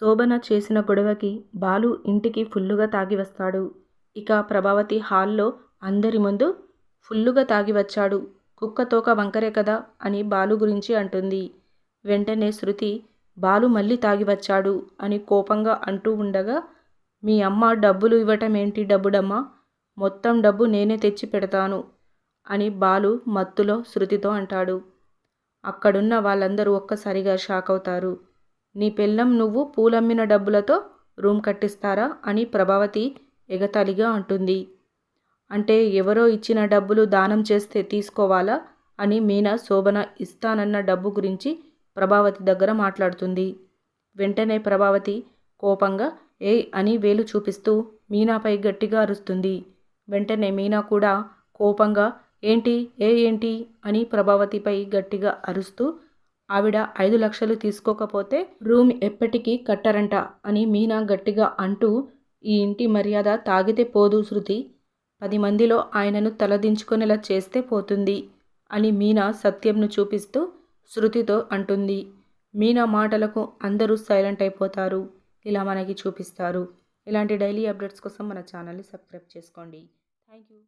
శోభన చేసిన గొడవకి బాలు ఇంటికి ఫుల్లుగా తాగి వస్తాడు. ఇక ప్రభావతి హాల్లో అందరి ముందు ఫుల్లుగా తాగి వచ్చాడు. కుక్కతోక వంకరే కదా అని బాలు గురించి అంటుంది. వెంటనే శృతి బాలు మళ్ళీ తాగి వచ్చాడు అని కోపంగా అంటూ ఉండగా మీ అమ్మ డబ్బులు ఇవ్వటం ఏంటి డబ్బుడమ్మా? మొత్తం డబ్బు నేనే తెచ్చి పెడతాను అని బాలు మత్తులో శృతితో అంటాడు. అక్కడున్న వాళ్ళందరూ ఒక్కసారిగా షాక్ అవుతారు. నీ పెళ్ళం నువ్వు పూలమ్మిన డబ్బులతో రూమ్ కట్టిస్తారా అని ప్రభావతి ఎగతాళిగా అంటుంది. అంటే ఎవరో ఇచ్చిన డబ్బులు దానం చేస్తే తీసుకోవాలా అని మీనా శోభన ఇస్తానన్న డబ్బు గురించి ప్రభావతి దగ్గర మాట్లాడుతుంది. వెంటనే ప్రభావతి కోపంగా ఏ అని వేలు చూపిస్తూ మీనాపై గట్టిగా అరుస్తుంది. వెంటనే మీనా కూడా కోపంగా ఏంటి ఏ ఏంటి అని ప్రభావతిపై గట్టిగా అరుస్తూ ఆవిడ ఐదు లక్షలు తీసుకోకపోతే రూమ్ ఎప్పటికీ కట్టరంట అని మీనా గట్టిగా అంటూ ఈ ఇంటి మర్యాద తాగితే పోదు శృతి. పది మందిలో ఆయనను తలదించుకునేలా చేస్తే పోతుంది అని మీనా సత్యంను చూపిస్తూ శృతితో అంటుంది. మీనా మాటలకు అందరూ సైలెంట్ అయిపోతారు. ఇలా మనకి చూపిస్తారు. ఇలాంటి డైలీ అప్డేట్స్ కోసం మన ఛానల్ని సబ్స్క్రైబ్ చేసుకోండి. Thank you